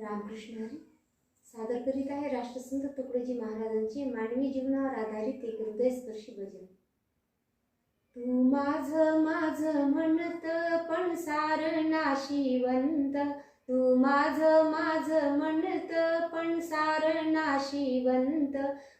रामकृष्ण हरी. सादर करीत आहे राष्ट्रसंत तुकडोजी महाराजांचे मानवी जीवनावर आधारित एक हृदयस्पर्शी भजन. तू माझ माझ म्हणत पण सार नाशिवंत तू माझ माझ म्हणत पण सार नाशिवंत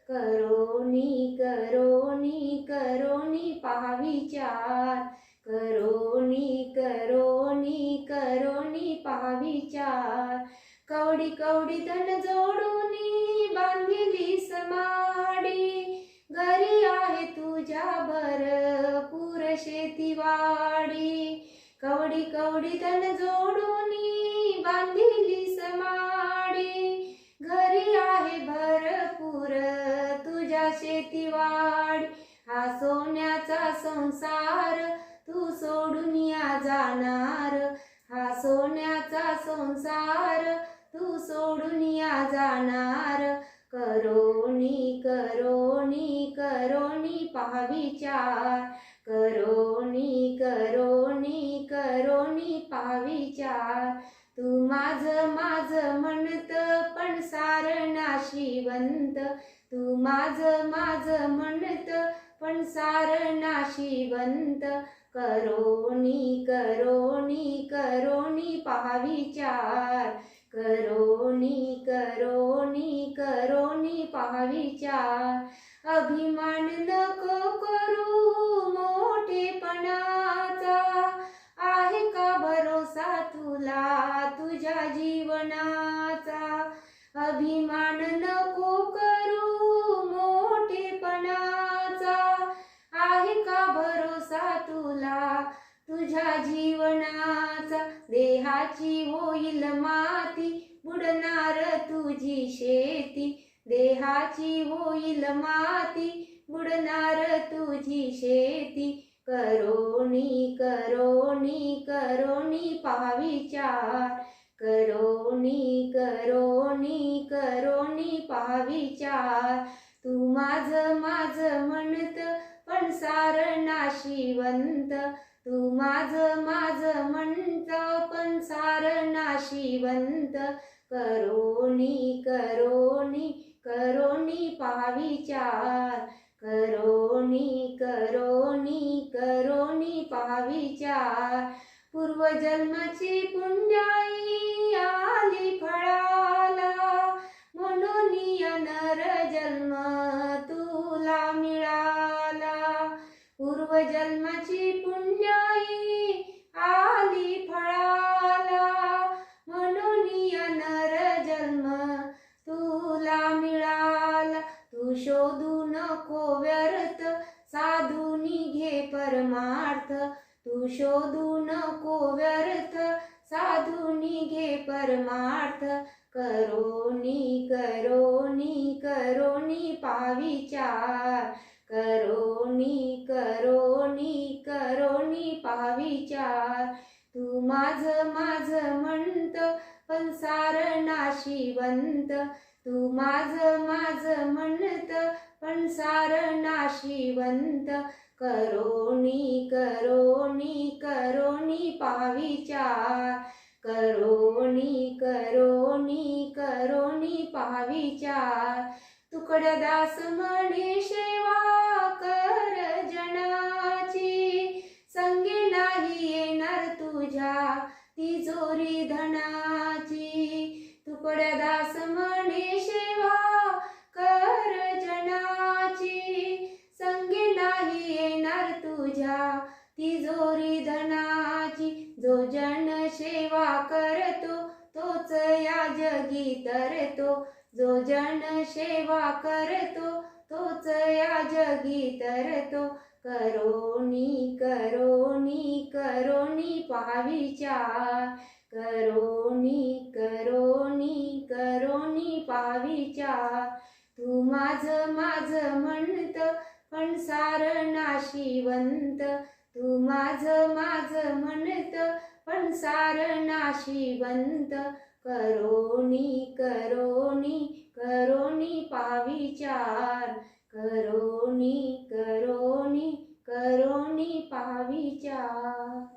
करोनी करोनी करोनी पाविचार करोनी करोनी करोनी पाविचार कवडी कवडी धन जोडूनी बांधिली समाडी. घरी आहे तुझ्या भरपूर शेतीवाडी कवडी कवडी धन जोडूनी बांधिली समाडी. घरी आहे भरपूर तुझ्या शेतीवाडी हा सोन्याचा संसार तू सोडून या जाणार. हा सोन्याचा संसार तू सोडून या जाणार. करोनी करोनी करोनी पाविचार करोनी करोनी करोनी पाविचार तू माझ माझ म्हणत पण सार नाशिवंत तू माझ माझ म्हणत पण सार नाशिवंत करोनी करोनी करोनी पाविचार करोनी करोनी करोनी पाविचार. अभिमान नको करू मोठेपणाचा. आहे का भरोसा तुला तुझ्या जीवनाचा? अभिमान नको करू मोठेपणाचा. आहे का भरोसा तुला तुझ्या जीवना देहाची होईल माती बुडणार तुझी शेती. देहाची होईल माती बुडणार तुझी शेती. करोणी करोणी करोणी पाविचार करोणी करोणी करोणी पाविचार तू माझ माझ म्हणत पण सार नाशिवंत. तू माझ माझ म्हणत पण सार नाशिवंत करोनी करोनी करोनी पाविचार करोनी करोनी करोनी पाविचार पूर्वजन्माची पुण्याई व्यर्थ साधूनी घे परमार्थ. तू शोधू नको व्यर्थ साधूनी घे परमार्थ. करोनी करोनी करोनी पाविचार करोनी करोनी करोनी पाविचार तू माझ माझ म्हणत पण सार नाशिवंत तू माझ माझ म्हण पण सार नाशिवंत करोनी करोनी करोनी पाविचार करोनी करोनी करोनी पाविचार तुकडदास म्हणे शेवा जन सेवा करतो तोच या जगी तरतो. जो जन सेवा करतो तोच या जगी तरतो. करोनी करोनी करोनी पाविचार करोनी करोनी करोनी पाविचार तू माझ माझ म्हणत पण सार नाशिवंत. तू माझ माझ म्हण संसार नाशिवंत करोनी करोनी करोनी पाविचार करोनी करोनी करोनी पाविचार.